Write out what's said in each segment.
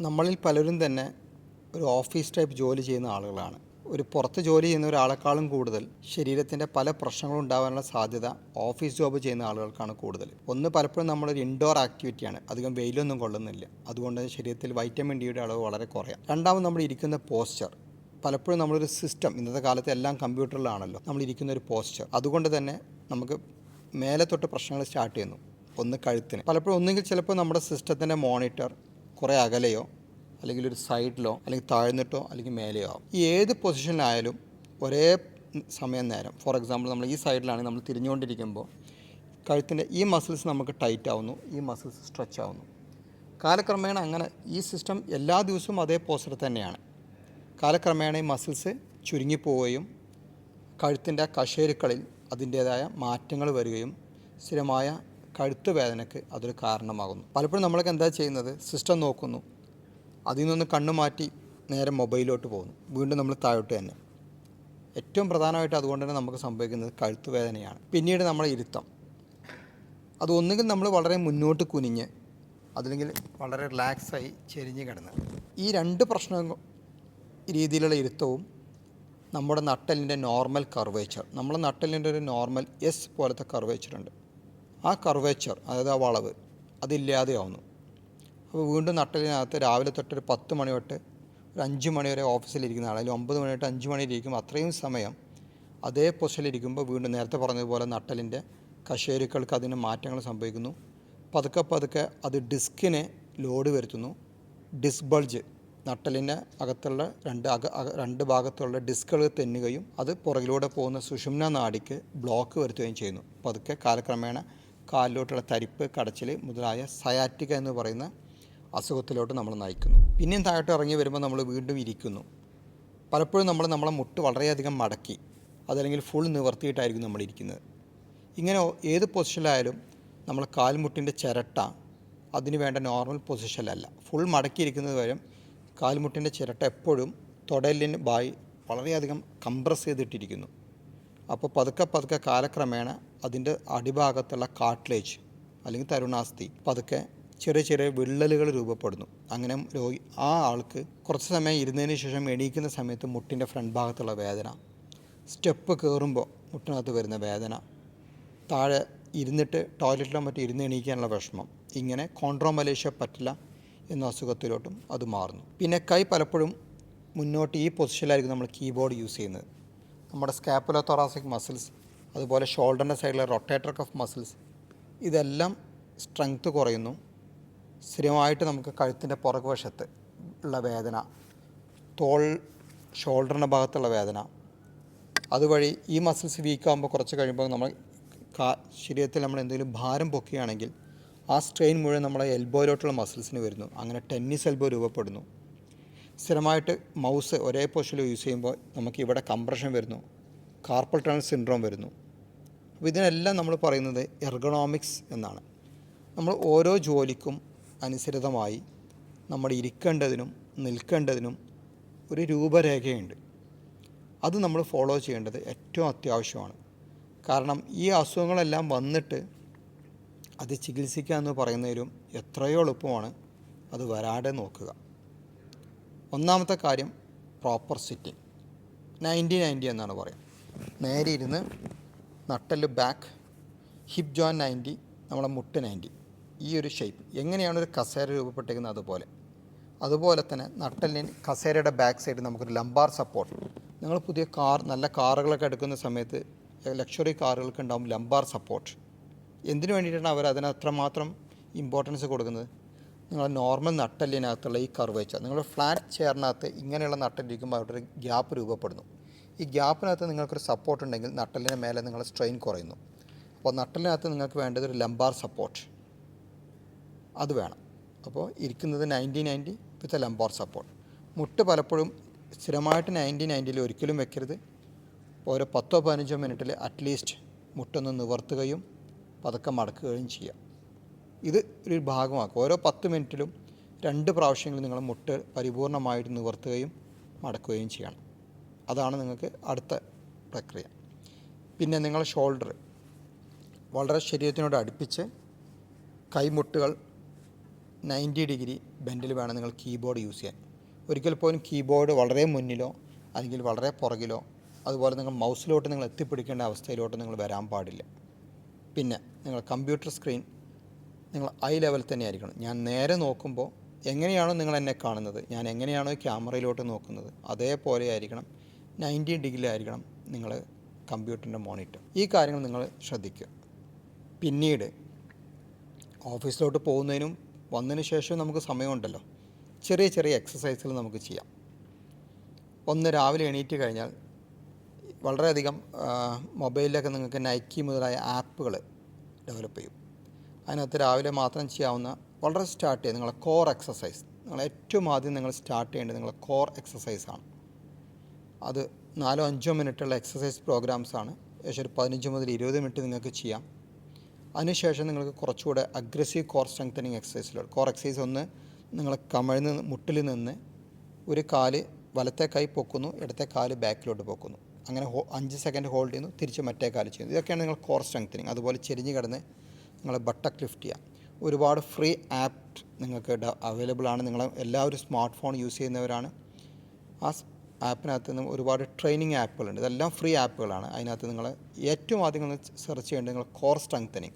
നമ്മളിൽ പലരും തന്നെ ഒരു ഓഫീസ് ടൈപ്പ് ജോലി ചെയ്യുന്ന ആളുകളാണ്. ഒരു പുറത്ത് ജോലി ചെയ്യുന്ന ഒരാളെക്കാളും കൂടുതൽ ശരീരത്തിന്റെ പല പ്രശ്നങ്ങളും ഉണ്ടാകാനുള്ള സാധ്യത ഓഫീസ് ജോബ് ചെയ്യുന്ന ആളുകൾക്കാണ് കൂടുതൽ. ഒന്ന് പലപ്പോഴും നമ്മളൊരു ഇൻഡോർ ആക്ടിവിറ്റിയാണ് അധികം വെയിലൊന്നും കൊള്ളുന്നില്ല. അതുകൊണ്ട് ശരീരത്തിൽ വൈറ്റമിൻ ഡിയുടെ അളവ് വളരെ കുറയാം. രണ്ടാമത് നമ്മൾ ഇരിക്കുന്ന പോസ്ചർ പലപ്പോഴും നമ്മളൊരു സിസ്റ്റം ഇന്നത്തെ കാലത്ത് എല്ലാം കമ്പ്യൂട്ടറിലാണല്ലോ നമ്മൾ ഇരിക്കുന്ന ഒരു പോസ്ചർ അതുകൊണ്ട് തന്നെ നമുക്ക് മേലെ തൊട്ട് പ്രശ്നങ്ങൾ സ്റ്റാർട്ട് ചെയ്യുന്നു. ഒന്ന് കഴുത്തിന്. പലപ്പോഴും ഒന്നുകിൽ ചിലപ്പോൾ നമ്മുടെ സിസ്റ്റത്തിന്റെ മോണിറ്റർ കുറേ അകലെയോ അല്ലെങ്കിൽ ഒരു സൈഡിലോ അല്ലെങ്കിൽ താഴ്ന്നിട്ടോ അല്ലെങ്കിൽ മേലെയോ ആവും. ഈ ഏത് പൊസിഷനിലായാലും ഒരേ സമയം നേരം. ഫോർ എക്സാമ്പിൾ നമ്മൾ ഈ സൈഡിലാണെങ്കിൽ നമ്മൾ തിരിഞ്ഞുകൊണ്ടിരിക്കുമ്പോൾ കഴുത്തിന്റെ ഈ മസിൽസ് നമുക്ക് ടൈറ്റ് ആവുന്നു ഈ മസിൽസ് സ്ട്രെച്ച് ആവുന്നു. കാലക്രമേണ അങ്ങനെ ഈ സിസ്റ്റം എല്ലാ ദിവസവും അതേ പോസ്റ്റർ തന്നെയാണ്. കാലക്രമേണ ഈ മസിൽസ് ചുരുങ്ങിപ്പോവുകയും കഴുത്തിന്റെ കശേരുക്കളിൽ അതിന്റേതായ മാറ്റങ്ങൾ വരികയും സ്ഥിരമായ കഴുത്ത് വേദനയ്ക്ക് അതൊരു കാരണമാകുന്നു. പലപ്പോഴും നമ്മളൊക്കെ എന്താ ചെയ്യുന്നത്? സിസ്റ്റം നോക്കുന്നു. അതിൽ നിന്ന് കണ്ണു മാറ്റി നേരെ മൊബൈലിലോട്ട് പോകുന്നു. വീണ്ടും നമ്മൾ താഴോട്ട് തന്നെ. ഏറ്റവും പ്രധാനമായിട്ട് അതുകൊണ്ട് തന്നെ നമുക്ക് സംഭവിക്കുന്നത് കഴുത്ത് വേദനയാണ്. പിന്നീട് നമ്മളെ ഇരുത്തം. അത് ഒന്നുകിൽ നമ്മൾ വളരെ മുന്നോട്ട് കുനിഞ്ഞ് അതല്ലെങ്കിൽ വളരെ റിലാക്സായി ചെരിഞ്ഞ് കിടന്ന്. ഈ രണ്ട് പ്രശ്ന രീതിയിലുള്ള ഇരുത്തവും നമ്മുടെ നട്ടലിന്റെ നോർമൽ കർവേച്ചർ. നമ്മുടെ നട്ടലിന്റെ ഒരു നോർമൽ എസ് പോലത്തെ കർവേച്ചർ ഉണ്ട് ആ കർവേച്ചർ അതായത് ആ വളവ് അതില്ലാതെയാവുന്നു. അപ്പോൾ വീണ്ടും നട്ടലിനകത്ത് രാവിലെ തൊട്ടൊരു പത്ത് മണി തൊട്ട് ഒരു അഞ്ച് മണി വരെ ഓഫീസിലിരിക്കുന്ന ആളെ ഒമ്പത് മണി തൊട്ട് അഞ്ച് മണി ഇരിക്കുമ്പോൾ അത്രയും സമയം അതേ പൊസിഷനിലിരിക്കുമ്പോൾ വീണ്ടും നേരത്തെ പറഞ്ഞതുപോലെ നട്ടലിന്റെ കശേരുക്കൾക്ക് അതിന് മാറ്റങ്ങൾ സംഭവിക്കുന്നു. പതുക്കെ പതുക്കെ അത് ഡിസ്കിനെ ലോഡ് വരുത്തുന്നു. ഡിസ്ക് ബൾജ് നട്ടലിന്റെ അകത്തുള്ള രണ്ട് അക- രണ്ട് ഭാഗത്തുള്ള ഡിസ്കുകൾ തെന്നുകയും അത് പുറകിലൂടെ പോകുന്ന സുഷുമ്ന നാടിക്ക് ബ്ലോക്ക് വരുത്തുകയും ചെയ്യുന്നു. പതുക്കെ കാലക്രമേണ കാലിലോട്ടുള്ള തരിപ്പ് കടച്ചിൽ മുതലായ സയാറ്റിക എന്ന് പറയുന്ന അസുഖത്തിലോട്ട് നമ്മൾ നയിക്കുന്നു. പിന്നെയും താഴോട്ട് ഇറങ്ങി വരുമ്പോൾ നമ്മൾ വീണ്ടും ഇരിക്കുന്നു. പലപ്പോഴും നമ്മൾ നമ്മളെ മുട്ട് വളരെയധികം മടക്കി അതല്ലെങ്കിൽ ഫുൾ നിവർത്തിയിട്ടായിരിക്കും നമ്മൾ ഇരിക്കുന്നത്. ഇങ്ങനെ ഏത് പൊസിഷനിലായാലും നമ്മൾ കാൽമുട്ടിന്റെ ചിരട്ട അതിന് വേണ്ട നോർമൽ പൊസിഷനിലല്ല ഫുൾ മടക്കിയിരിക്കുന്നത് വരെ കാൽമുട്ടിന്റെ ചിരട്ട എപ്പോഴും തൊടലിന് ബായി വളരെയധികം കംപ്രസ് ചെയ്തിട്ടിരിക്കുന്നു. അപ്പോൾ പതുക്കെ പതുക്കെ കാലക്രമേണ അതിന്റെ അടിഭാഗത്തുള്ള കാട്ട്ലേജ് അല്ലെങ്കിൽ തരുണാസ്ഥി പതുക്കെ ചെറിയ ചെറിയ വിള്ളലുകൾ രൂപപ്പെടുന്നു. അങ്ങനെ രോഗി ആ ആൾക്ക് കുറച്ച് സമയം ഇരുന്നതിന് ശേഷം എണീക്കുന്ന സമയത്ത് മുട്ടിന്റെ ഫ്രണ്ട് ഭാഗത്തുള്ള വേദന സ്റ്റെപ്പ് കയറുമ്പോൾ മുട്ടിനകത്ത് വരുന്ന വേദന താഴെ ഇരുന്നിട്ട് ടോയ്ലറ്റിലോ മറ്റോ ഇരുന്ന് എണീക്കാനുള്ള വിഷമം ഇങ്ങനെ കോൺട്രോമലേഷ്യ പറ്റില്ല എന്ന അസുഖത്തിലോട്ടും അത് മാറുന്നു. പിന്നെ കൈ പലപ്പോഴും മുന്നോട്ട് ഈ പൊസിഷനിലായിരിക്കും നമ്മൾ കീബോർഡ് യൂസ് ചെയ്യുന്നത്. നമ്മുടെ സ്കാപ്പുലോ തൊറാസിക് മസിൽസ് അതുപോലെ ഷോൾഡറിന്റെ സൈഡിലെ റൊട്ടേറ്റർ കഫ് മസിൽസ് ഇതെല്ലാം സ്ട്രെങ്ത്ത് കുറയുന്നു. സ്ഥിരമായിട്ട് നമുക്ക് കഴുത്തിന്റെ പുറകുവശത്ത് ഉള്ള വേദന തോൾ ഷോൾഡറിന്റെ ഭാഗത്തുള്ള വേദന അതുവഴി ഈ മസിൽസ് വീക്കാകുമ്പോൾ കുറച്ച് കഴിയുമ്പോൾ നമ്മൾ കാ ശരീരത്തിൽ നമ്മൾ എന്തെങ്കിലും ഭാരം പൊക്കുകയാണെങ്കിൽ ആ സ്ട്രെയിൻ മുഴുവൻ നമ്മളെ എൽബോയിലോട്ടുള്ള മസിൽസിന് വരുന്നു. അങ്ങനെ ടെന്നീസ് എൽബോ രൂപപ്പെടുന്നു. സ്ഥിരമായിട്ട് മൗസ് ഒരേ പൊസിഷനിൽ യൂസ് ചെയ്യുമ്പോൾ നമുക്ക് ഇവിടെ കംപ്രഷൻ വരുന്നു. കാർപ്പൽ ടണൽ സിൻഡ്രോം വരുന്നു. അപ്പോൾ ഇതിനെല്ലാം നമ്മൾ പറയുന്നത് എർഗണോമിക്സ് എന്നാണ്. നമ്മൾ ഓരോ ജോലിക്കും അനുസൃതമായി നമ്മൾ ഇരിക്കേണ്ടതിനും നിൽക്കേണ്ടതിനും ഒരു രൂപരേഖയുണ്ട്. അത് നമ്മൾ ഫോളോ ചെയ്യേണ്ടത് ഏറ്റവും അത്യാവശ്യമാണ്. കാരണം ഈ അസുഖങ്ങളെല്ലാം വന്നിട്ട് അത് ചികിത്സിക്കുക എന്ന് പറയുന്നതിലും എത്രയോ എളുപ്പമാണ് അത് വരാതെ നോക്കുക. ഒന്നാമത്തെ കാര്യം പ്രോപ്പർ സിറ്റിംഗ് നയന്റി നയന്റി എന്നാണ് പറയുക. നേരെ ഇരുന്ന് നട്ടൽ ബാക്ക് ഹിപ്പ് ജോയിൻ നയന്റി നമ്മളെ മുട്ട് നയന്റി ഈ ഒരു ഷേപ്പ് എങ്ങനെയാണ് ഒരു കസേര രൂപപ്പെട്ടിരിക്കുന്നത് അതുപോലെ? അതുപോലെ തന്നെ നട്ടലിന് കസേരയുടെ ബാക്ക് സൈഡ് നമുക്കൊരു ലംബാർ സപ്പോർട്ട് നിങ്ങൾ പുതിയ കാർ നല്ല കാറുകളൊക്കെ എടുക്കുന്ന സമയത്ത് ലക്ഷറി കാറുകൾക്ക് ഉണ്ടാവും ലംബാർ സപ്പോർട്ട് എന്തിനു വേണ്ടിയിട്ടാണ് അവർ അതിന് അത്രമാത്രം ഇമ്പോർട്ടൻസ് കൊടുക്കുന്നത്? നിങ്ങൾ നോർമൽ നട്ടലിനകത്തുള്ള ഈ കർവേച്ചർ നിങ്ങൾ ഫ്ലാറ്റ് ചെയറിനകത്ത് ഇങ്ങനെയുള്ള നട്ടലിരിക്കുമ്പോൾ അവിടെ ഒരു ഗ്യാപ്പ് രൂപപ്പെടുന്നു. ഈ ഗ്യാപ്പിനകത്ത് നിങ്ങൾക്കൊരു സപ്പോർട്ട് ഉണ്ടെങ്കിൽ നട്ടലിന് മേലെ നിങ്ങൾ സ്ട്രെയിൻ കുറയുന്നു. അപ്പോൾ നട്ടലിനകത്ത് നിങ്ങൾക്ക് വേണ്ടത് ഒരു ലംബാർ സപ്പോർട്ട് അത് വേണം. അപ്പോൾ ഇരിക്കുന്നത് ninety ninety with lumbar support മുട്ട് പലപ്പോഴും സ്ഥിരമായിട്ട് നയന്റി നയന്റിയിൽ ഒരിക്കലും വെക്കരുത്. ഓരോ പത്തോ പതിനഞ്ചോ മിനിറ്റിൽ അറ്റ്ലീസ്റ്റ് മുട്ടൊന്ന് നിവർത്തുകയും പതുക്കെ മടക്കുകയും ചെയ്യാം. ഇത് ഒരു ഭാഗമാക്കുക ഓരോ പത്ത് മിനിറ്റിലും രണ്ട് പ്രാവശ്യങ്ങളിൽ നിങ്ങൾ മുട്ട് പരിപൂർണമായിട്ട് നിവർത്തുകയും മടക്കുകയും ചെയ്യണം. അതാണ് നിങ്ങൾക്ക് അടുത്ത പ്രക്രിയ. പിന്നെ നിങ്ങൾ ഷോൾഡർ വളരെ ശരീരത്തിനോട് അടുപ്പിച്ച് കൈമുട്ടുകൾ നയന്റി ഡിഗ്രി ബെൻഡിൽ വേണം നിങ്ങൾ കീബോർഡ് യൂസ് ചെയ്യാൻ. ഒരിക്കൽ പോലും കീബോർഡ് വളരെ മുന്നിലോ അല്ലെങ്കിൽ വളരെ പുറകിലോ അതുപോലെ നിങ്ങൾ മൗസിലോട്ട് നിങ്ങൾ എത്തിപ്പിടിക്കേണ്ട അവസ്ഥയിലോട്ട് നിങ്ങൾ വരാൻ പാടില്ല. പിന്നെ നിങ്ങൾ കമ്പ്യൂട്ടർ സ്ക്രീൻ നിങ്ങൾ ഐ ലെവൽ തന്നെ ആയിരിക്കണം ഞാൻ നേരെ നോക്കുമ്പോൾ എങ്ങനെയാണോ നിങ്ങൾ എന്നെ കാണുന്നത്? ഞാൻ എങ്ങനെയാണോ ക്യാമറയിലോട്ട് നോക്കുന്നത്? അതേപോലെ ആയിരിക്കണം. നയന്റി ഡിഗ്രി ആയിരിക്കണം നിങ്ങൾ കമ്പ്യൂട്ടറിന്റെ മോണിറ്റർ. ഈ കാര്യങ്ങൾ നിങ്ങൾ ശ്രദ്ധിക്കുക. പിന്നീട് ഓഫീസിലോട്ട് പോകുന്നതിനും വന്നതിന് ശേഷം നമുക്ക് സമയമുണ്ടല്ലോ. ചെറിയ ചെറിയ എക്സസൈസുകൾ നമുക്ക് ചെയ്യാം. ഒന്ന് രാവിലെ എണീറ്റ് കഴിഞ്ഞാൽ വളരെയധികം മൊബൈലിലൊക്കെ നിങ്ങൾക്ക് നൈക്കി മുതലായ ആപ്പുകൾ ഡെവലപ്പ് ചെയ്യും. അതിനകത്ത് രാവിലെ മാത്രം ചെയ്യാവുന്ന വളരെ സ്റ്റാർട്ട് ചെയ്യുക. നിങ്ങളെ കോർ എക്സസൈസ് നിങ്ങൾ ഏറ്റവും ആദ്യം നിങ്ങൾ സ്റ്റാർട്ട് ചെയ്യേണ്ടത് നിങ്ങളെ കോർ എക്സസൈസാണ് അത് നാലോ അഞ്ചോ മിനിറ്റുള്ള എക്സസൈസ് പ്രോഗ്രാംസാണ് ഏകദേശം ഒരു പതിനഞ്ച് മുതൽ ഇരുപത് മിനിറ്റ് നിങ്ങൾക്ക് ചെയ്യാം. അതിനുശേഷം നിങ്ങൾക്ക് കുറച്ചുകൂടെ അഗ്രസീവ് കോർ സ്ട്രെങ്തനിങ് എക്സസൈസിലുണ്ട് കോർ എക്സസൈസ് ഒന്ന് നിങ്ങൾ കമഴ്ന്ന് മുട്ടിൽ നിന്ന് ഒരു കാൽ വലത്തെ കൈ പൊക്കുന്നു ഇടത്തെ കാൽ ബാക്കിലോട്ട് പൊക്കുന്നു. അങ്ങനെ ഹോ അഞ്ച് സെക്കൻഡ് ഹോൾഡ് ചെയ്യുന്നു തിരിച്ച് മറ്റേ കാൽ ചെയ്യുന്നു. ഇതൊക്കെയാണ് നിങ്ങൾ കോർ സ്ട്രെങ്തനിങ് അതുപോലെ ചെരിഞ്ഞ് കിടന്ന് നിങ്ങൾ ബട്ടക് ലിഫ്റ്റ് ചെയ്യാം. ഒരുപാട് ഫ്രീ ആപ്പ് നിങ്ങൾക്ക് അവൈലബിൾ ആണ്. നിങ്ങൾ എല്ലാവരും സ്മാർട്ട് ഫോൺ യൂസ് ചെയ്യുന്നവരാണ്. ആ ആപ്പിനകത്ത് നിന്ന് ഒരുപാട് ട്രെയിനിങ് ആപ്പുകളുണ്ട് ഇതെല്ലാം ഫ്രീ ആപ്പുകളാണ് അതിനകത്ത് നിങ്ങൾ ഏറ്റവും ആദ്യം നിങ്ങൾ സെർച്ച് ചെയ്യേണ്ടത് നിങ്ങൾ കോർ സ്ട്രെങ്തനിങ്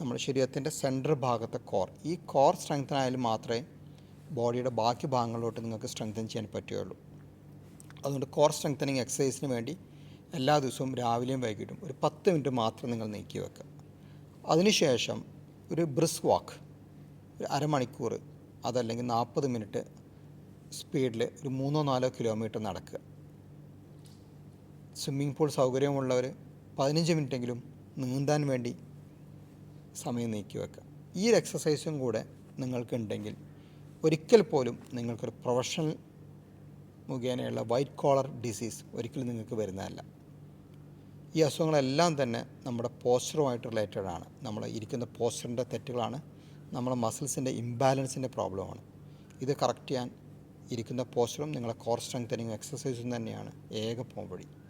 നമ്മുടെ ശരീരത്തിന്റെ സെൻട്രൽ ഭാഗത്തെ കോർ ഈ കോർ സ്ട്രെങ്തൻ ആയാലും മാത്രമേ ബോഡിയുടെ ബാക്കി ഭാഗങ്ങളിലോട്ട് നിങ്ങൾക്ക് സ്ട്രെങ്തൻ ചെയ്യാൻ പറ്റുകയുള്ളൂ. അതുകൊണ്ട് കോർ സ്ട്രെങ്തനിങ് എക്സസൈസിന് വേണ്ടി എല്ലാ ദിവസവും രാവിലെയും വൈകിട്ടും ഒരു പത്ത് മിനിറ്റ് മാത്രം നിങ്ങൾ നീക്കി വെക്കുക. അതിനുശേഷം ഒരു ബ്രിസ് വാക്ക് ഒരു അരമണിക്കൂർ അതല്ലെങ്കിൽ നാൽപ്പത് മിനിറ്റ് സ്പീഡിൽ ഒരു മൂന്നോ നാലോ കിലോമീറ്റർ നടക്കുക. സ്വിമ്മിംഗ് പൂൾ സൗകര്യമുള്ളവർ പതിനഞ്ച് മിനിറ്റെങ്കിലും നീന്താൻ വേണ്ടി സമയം നീക്കി വെക്കുക. ഈ ഒരു എക്സസൈസും കൂടെ നിങ്ങൾക്കുണ്ടെങ്കിൽ ഒരിക്കൽ പോലും നിങ്ങൾക്കൊരു പ്രൊഫഷണൽ മുഖേനയുള്ള വൈറ്റ് കോളർ ഡിസീസ് ഒരിക്കലും നിങ്ങൾക്ക് വരുന്നതല്ല. ഈ അസുഖങ്ങളെല്ലാം തന്നെ നമ്മുടെ പോസ്റ്ററുമായിട്ട് റിലേറ്റഡ് ആണ്. നമ്മൾ ഇരിക്കുന്ന പോസ്റ്ററിന്റെ തെറ്റുകളാണ്. നമ്മുടെ മസിൽസിന്റെ ഇംബാലൻസിന്റെ പ്രോബ്ലമാണ് ഇത് കറക്റ്റ് ചെയ്യാൻ ഇരിക്കുന്ന പോസ്റ്ററും നിങ്ങളെ കോർ സ്ട്രെങ്തനിങ് എക്സസൈസും തന്നെയാണ്. ഏക പോംവഴി.